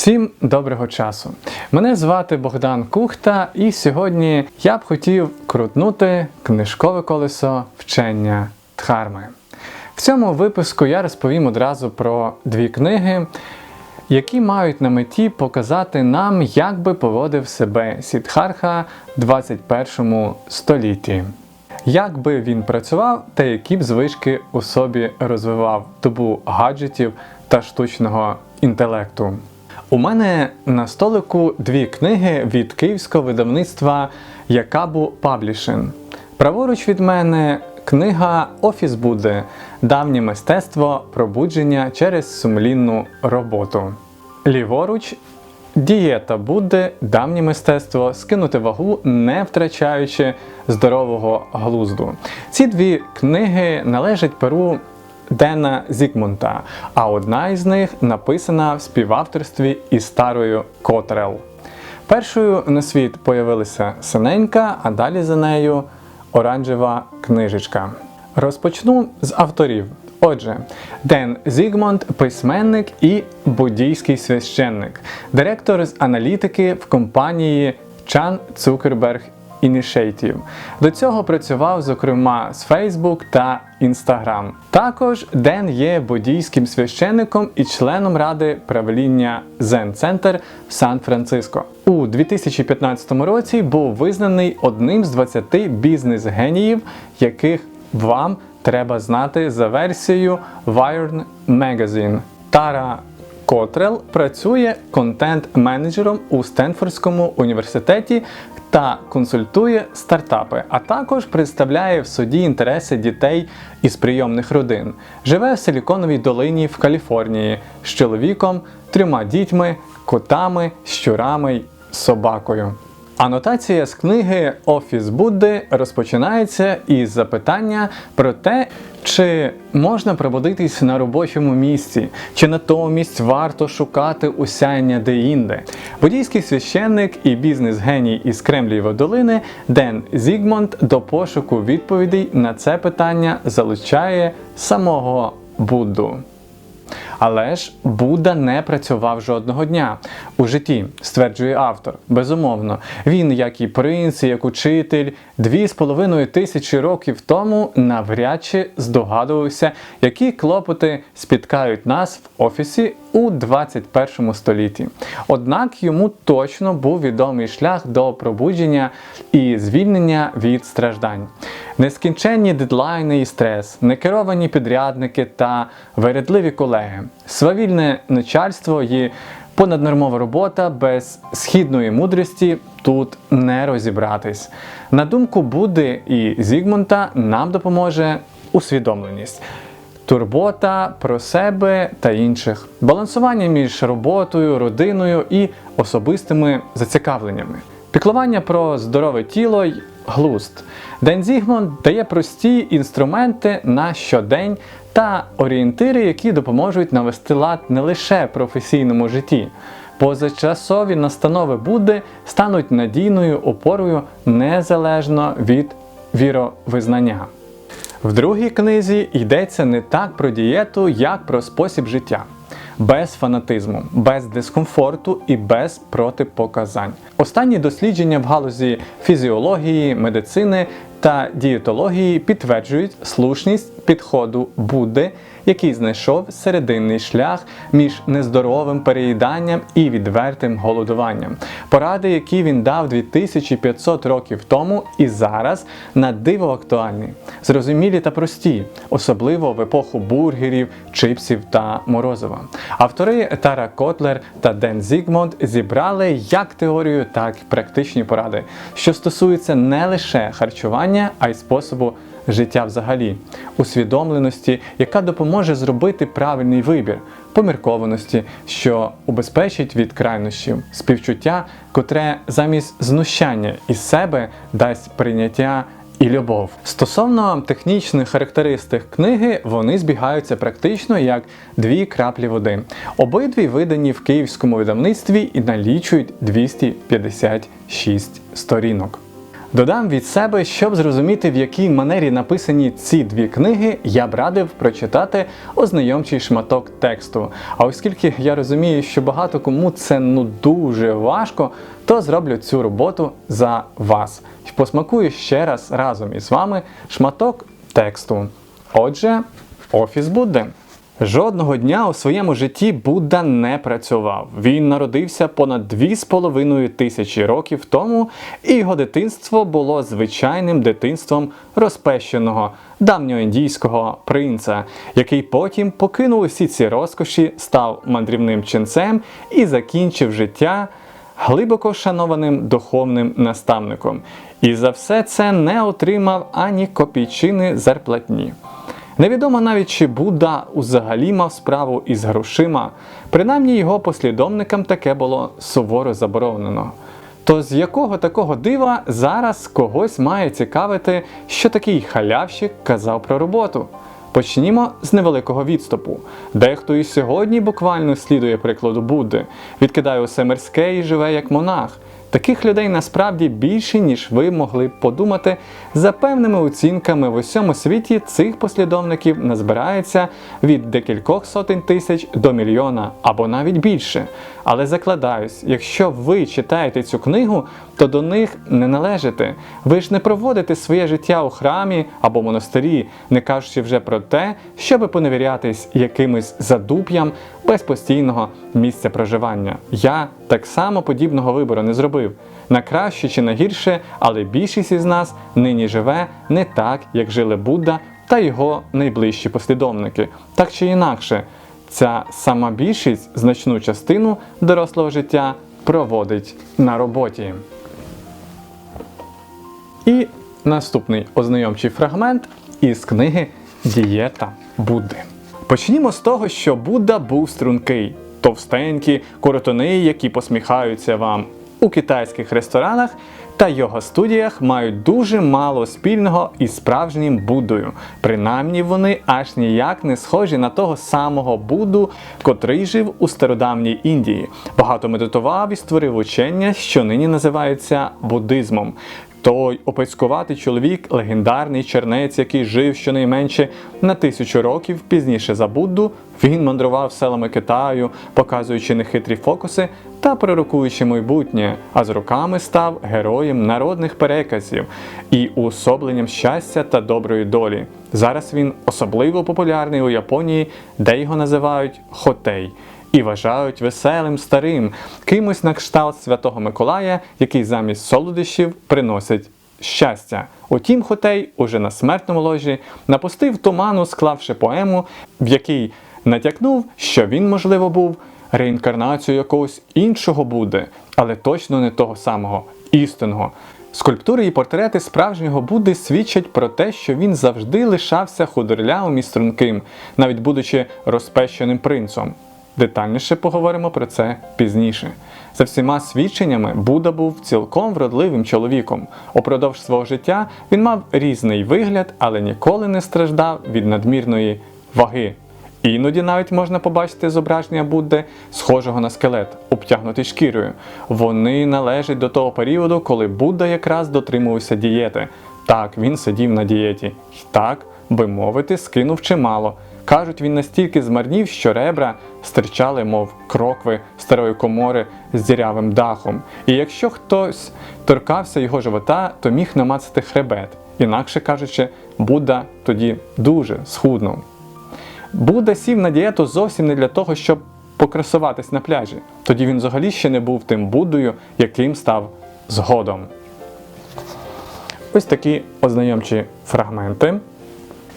Всім доброго часу! Мене звати Богдан Кухта, і сьогодні я б хотів крутнути книжкове колесо вчення Дхарми. В цьому випуску я розповім одразу про дві книги, які мають на меті показати нам, як би поводив себе Сідхарха в 21 столітті. Як би він працював та які б звички у собі розвивав добу гаджетів та штучного інтелекту. У мене на столику дві книги від київського видавництва Якабу Паблішин. Праворуч від мене книга Офіс буде давнє мистецтво пробудження через сумлінну роботу. Ліворуч Дієта буде давнє мистецтво скинути вагу, не втрачаючи здорового глузду. Ці дві книги належать перу Дена Зікмунта, а одна із них написана в співавторстві із старою Котрел. Першою на світ появилася синенька, а далі за нею оранжева книжечка. Розпочну з авторів. Отже, Ден Зігмонд письменник і буддійський священник, директор з аналітики в компанії Chan Zuckerberg Initiative. До цього працював, зокрема, з Facebook та Instagram. Також Ден є буддійським священником і членом ради правління Zen Center в Сан-Франциско. У 2015 році був визнаний одним з 20 бізнес-геніїв, яких вам треба знати за версією Wired Magazine. Тара Котрел працює контент-менеджером у Стенфордському університеті та консультує стартапи, а також представляє в суді інтереси дітей із прийомних родин. Живе в Силіконовій долині в Каліфорнії з чоловіком, трьома дітьми, котами, щурами й собакою. Анотація з книги Офіс Будди розпочинається із запитання про те, чи можна пробудитись на робочому місці, чи натомість варто шукати усяння де-інде. Буддійський священник і бізнес-геній із Кремлієвої долини Ден Зігмонд до пошуку відповідей на це питання залучає самого Будду. Але ж Будда не працював жодного дня у житті, стверджує автор. Безумовно, він, як і принц, і як учитель, дві з половиною тисячі років тому навряд чи здогадувався, які клопоти спіткають нас в офісі у 21 столітті. Однак йому точно був відомий шлях до пробудження і звільнення від страждань. Нескінченні дедлайни і стрес, некеровані підрядники та вередливі колеги, свавільне начальство і понаднормова робота без східної мудрості тут не розібратись. На думку Будди і Зігмунта нам допоможе усвідомленість. Турбота про себе та інших, балансування між роботою, родиною і особистими зацікавленнями, піклування про здорове тіло й глузд. Ден Зігмунд дає прості інструменти на щодень та орієнтири, які допоможуть навести лад не лише професійному житті. Позачасові настанови Будди стануть надійною опорою незалежно від віровизнання. В другій книзі йдеться не так про дієту, як про спосіб життя. Без фанатизму, без дискомфорту і без протипоказань. Останні дослідження в галузі фізіології, медицини та дієтології підтверджують слушність підходу Будди, який знайшов серединний шлях між нездоровим переїданням і відвертим голодуванням. Поради, які він дав 2500 років тому, і зараз на диво актуальні, зрозумілі та прості, особливо в епоху бургерів, чипсів та морозива. Автори Тара Котлер та Ден Зігмонд зібрали як теорію, так і практичні поради, що стосуються не лише харчування, а й способу життя взагалі, усвідомленості, яка допоможе зробити правильний вибір, поміркованості, що убезпечить від крайнощів, співчуття, котре замість знущання із себе дасть прийняття. І любов стосовно технічних характеристик книги, вони збігаються практично як дві краплі води. Обидві видані в київському видавництві і налічують 256 сторінок. Додам від себе, щоб зрозуміти, в якій манері написані ці дві книги, я б радив прочитати ознайомчий шматок тексту. А оскільки я розумію, що багато кому це ну дуже важко, то зроблю цю роботу за вас. І посмакую ще раз разом із вами шматок тексту. Отже, офіс Будди. Жодного дня у своєму житті Будда не працював. Він народився понад 2,5 тисячі років тому, і його дитинство було звичайним дитинством розпещеного давньоіндійського принца, який потім покинув усі ці розкоші, став мандрівним ченцем і закінчив життя глибоко шанованим духовним наставником. І за все це не отримав ані копійчини зарплатні. Невідомо навіть, чи Будда взагалі мав справу із грошима, принаймні його послідовникам таке було суворо заборонено. То з якого такого дива зараз когось має цікавити, що такий халявщик казав про роботу? Почнімо з невеликого відступу. Дехто і сьогодні буквально слідує прикладу Будди, відкидає усе мирське і живе як монах. Таких людей насправді більше, ніж ви могли б подумати. За певними оцінками в усьому світі цих послідовників назбирається від декількох сотень тисяч до мільйона або навіть більше. Але закладаюсь, якщо ви читаєте цю книгу, то до них не належите. Ви ж не проводите своє життя у храмі або монастирі, не кажучи вже про те, щоби поневірятись якимось задуп'ям без постійного місця проживання. Я так само подібного вибору не зробив. На краще чи на гірше, але більшість із нас нині живе не так, як жили Будда та його найближчі послідовники, так чи інакше. Ця сама більшість значну частину дорослого життя проводить на роботі. І наступний ознайомчий фрагмент із книги Дієта Будди. Почнімо з того, що Будда був стрункий, товстенький, коротуни, які посміхаються вам у китайських ресторанах та його студіях мають дуже мало спільного із справжнім Буддою. Принаймні вони аж ніяк не схожі на того самого Будду, котрий жив у стародавній Індії. Багато медитував і створив учення, що нині називається буддизмом. Той опецькуватий чоловік, легендарний чернець, який жив щонайменше на тисячу років пізніше за Будду, він мандрував селами Китаю, показуючи нехитрі фокуси та пророкуючи майбутнє, а з роками став героєм народних переказів і уособленням щастя та доброї долі. Зараз він особливо популярний у Японії, де його називають Хотей і вважають веселим старим, кимось на кшталт Святого Миколая, який замість солодощів приносить щастя. Утім, Хотей уже на смертному ложі напустив туману, склавши поему, в якій натякнув, що він, можливо, був реінкарнацією якогось іншого Будди, але точно не того самого істинного. Скульптури і портрети справжнього Будди свідчать про те, що він завжди лишався худорлявим і струнким, навіть будучи розпещеним принцом. Детальніше поговоримо про це пізніше. За всіма свідченнями, Будда був цілком вродливим чоловіком. Упродовж свого життя він мав різний вигляд, але ніколи не страждав від надмірної ваги. Іноді навіть можна побачити зображення Будди, схожого на скелет, обтягнутий шкірою. Вони належать до того періоду, коли Будда якраз дотримувався дієти. Так, він сидів на дієті. І так, би мовити, скинув чимало. Кажуть, він настільки змарнів, що ребра стирчали, мов крокви старої комори з дірявим дахом. І якщо хтось торкався його живота, то міг намацати хребет. Інакше кажучи, Будда тоді дуже схуднув. Будда сів на дієту зовсім не для того, щоб покрасуватись на пляжі. Тоді він взагалі ще не був тим Буддою, яким став згодом. Ось такі ознайомчі фрагменти.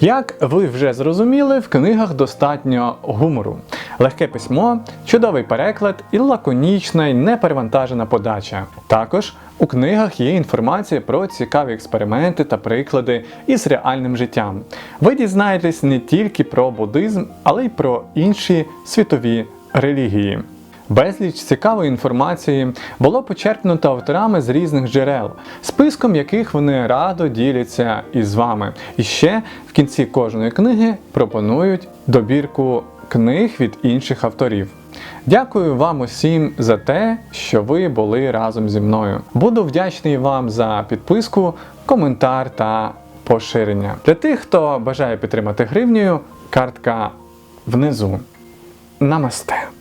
Як ви вже зрозуміли, в книгах достатньо гумору, легке письмо, чудовий переклад і лаконічна й неперевантажена подача. Також у книгах є інформація про цікаві експерименти та приклади із реальним життям. Ви дізнаєтесь не тільки про буддизм, але й про інші світові релігії. Безліч цікавої інформації було почерпнуто авторами з різних джерел, списком яких вони радо діляться із вами. І ще в кінці кожної книги пропонують добірку книг від інших авторів. Дякую вам усім за те, що ви були разом зі мною. Буду вдячний вам за підписку, коментар та поширення. Для тих, хто бажає підтримати гривнею, картка внизу. Намасте.